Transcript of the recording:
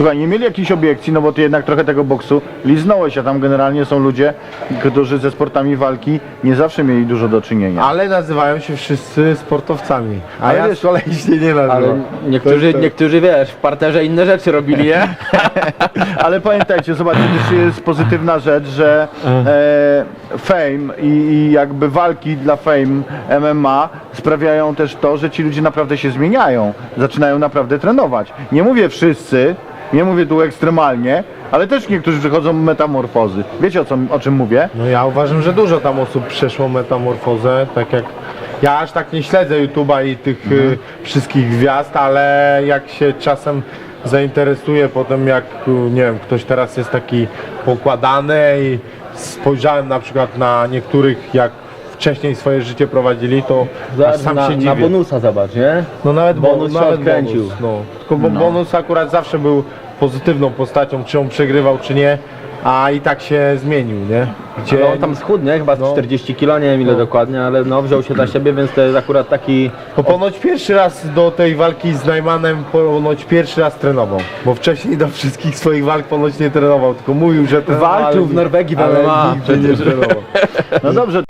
Słuchaj, nie mieli jakichś obiekcji, no bo ty jednak trochę tego boksu liznąłeś, a tam generalnie są ludzie, którzy ze sportami walki nie zawsze mieli dużo do czynienia. Ale nazywają się wszyscy sportowcami. A Ale ja wiesz- z kolei się nie nazywam. Ale niektórzy, To to. niektórzy wiesz, w parterze inne rzeczy robili, nie? Ale pamiętajcie, zobaczcie, też jest pozytywna rzecz, że e, fame i, i jakby walki dla fame MMA sprawiają też to, że ci ludzie naprawdę się zmieniają, zaczynają naprawdę trenować. Nie mówię wszyscy, nie mówię tu ekstremalnie, ale też niektórzy przychodzą metamorfozy. Wiecie o, co, o czym mówię? No ja uważam, że dużo tam osób przeszło metamorfozę, tak jak ja aż tak nie śledzę YouTube'a i tych Mhm. y, wszystkich gwiazd, ale jak się czasem zainteresuję potem jak, y, nie wiem, ktoś teraz jest taki pokładany i spojrzałem na przykład na niektórych jak wcześniej swoje życie prowadzili, to aż sam na, się na dziwię. bonusa zobacz, nie? No nawet Bonus bonus, się nawet odkręcił. bonus, no. Tylko bo bonus akurat zawsze był pozytywną postacią, czy on przegrywał, czy nie, a i tak się zmienił, nie? Gdzie Ale on tam schudł, nie? Chyba z No. 40 kilo, nie wiem ile dokładnie, ale no wziął się dla siebie, więc to jest akurat taki... To ponoć pierwszy raz do tej walki z Najmanem ponoć pierwszy raz trenował, bo wcześniej do wszystkich swoich walk ponoć nie trenował, tylko mówił, że trenował, Walczył ale- w Norwegii w ale MMA nigdy nie przecież. trenował. No dobrze,